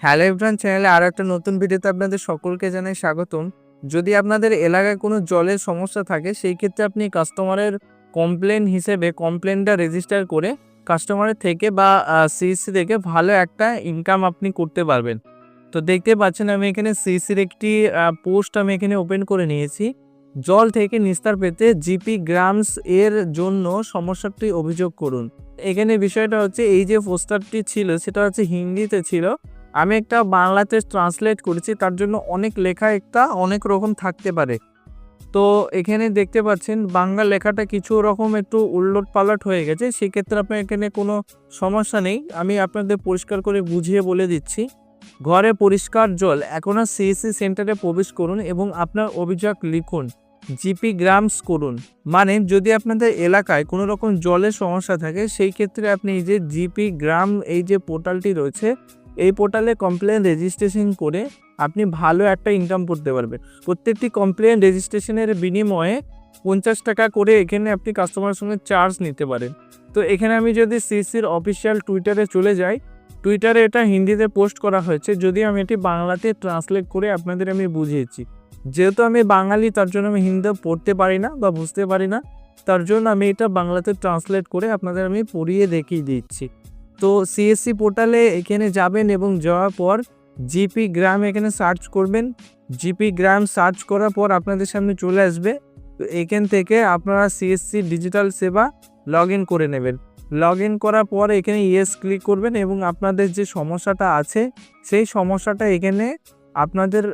Hello everyone চ্যানেলে আর একটা নতুন ভিডিওতে আপনাদের সকলকে জানাই স্বাগতম। যদি আপনাদের এলাকায় কোনো জলের সমস্যা থাকে, সেই ক্ষেত্রে আপনি কাস্টমারের কমপ্লেন হিসেবে কমপ্লেনটা রেজিস্টার করে কাস্টমারের থেকে বা সিএসসি থেকে ভালো একটা ইনকাম আপনি করতে পারবেন। তো দেখতে পাচ্ছেন আমি এখানে সিএসসির একটি পোস্ট আমি এখানে ওপেন করে নিয়েছি। জল থেকে নিস্তার পেতে জিপি গ্রামস এর জন্য সমস্যাটি অভিযোগ করুন। এখানে বিষয়টা হচ্ছে, এই যে পোস্টারটি ছিল, সেটা হচ্ছে হিন্দিতে ছিল। আমি একটা বাংলাতে ট্রান্সলেট করেছি, তার জন্য অনেক লেখা একটা অনেক রকম থাকতে পারে। তো এখানে দেখতে পাচ্ছেন, বাংলা লেখাটা কিছু রকম একটু উল্লট পালট হয়ে গেছে, সেক্ষেত্রে আপনার এখানে কোনো সমস্যা নেই। আমি আপনাদের পরিষ্কার করে বুঝিয়ে বলে দিচ্ছি। ঘরে পরিষ্কার জল, এখন আর সিএসসি সেন্টারে প্রবেশ করুন এবং আপনার অভিযোগ লিখুন। জিপি গ্রামস করুন। মানে যদি আপনাদের এলাকায় কোনো রকম জলের সমস্যা থাকে, সেই ক্ষেত্রে আপনি এই যে জিপি গ্রাম এই যে পোর্টালটি রয়েছে এই পোর্টালে কমপ্লেন রেজিস্ট্রেশন করে আপনি ভালো একটা ইনকাম করতে পারবেন। প্রত্যেকটি কমপ্লেন রেজিস্ট্রেশনের বিনিময়ে পঞ্চাশ টাকা করে এখানে আপনি কাস্টমারের সঙ্গে চার্জ নিতে পারেন। তো এখানে আমি যদি সিসির অফিসিয়াল টুইটারে চলে যাই টুইটারে এটা হিন্দিতে পোস্ট করা হয়েছে। যদি আমি এটি বাংলাতে ট্রান্সলেট করে আপনাদের আমি বুঝিয়েছি। যেহেতু আমি বাঙালি, তার জন্য আমি হিন্দি পড়তে পারি না বা বুঝতে পারি না, তার জন্য আমি এটা বাংলাতে ট্রান্সলেট করে আপনাদের আমি পড়িয়ে দেখিয়ে দিচ্ছি। তো সিএসসি পোর্টালে এখানে যাবেন এবং যাওয়ার পর জিপি গ্রাম এখানে সার্চ করবেন। জিপি গ্রাম সার্চ করার পর আপনাদের সামনে চলে আসবে। তো এখান থেকে আপনারা সিএসসি ডিজিটাল সেবা লগ করে নেবেন। লগ করার পর এখানে ইয়েস ক্লিক করবেন এবং আপনাদের যে সমস্যাটা আছে, সেই সমস্যাটা এখানে আপনাদের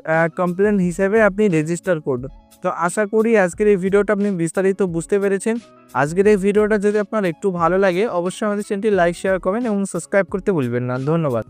কমপ্লেন হিসেবে আপনি রেজিস্টার করবেন তো আশা করি আজকের এই ভিডিওটা আপনি বিস্তারিত বুঝতে পেরেছেন। আজকের এই ভিডিওটা যদি আপনার একটু ভালো লাগে, অবশ্যই আমাদের চ্যানেলটি লাইক শেয়ার করবেন এবং সাবস্ক্রাইব করতে ভুলবেন না। ধন্যবাদ।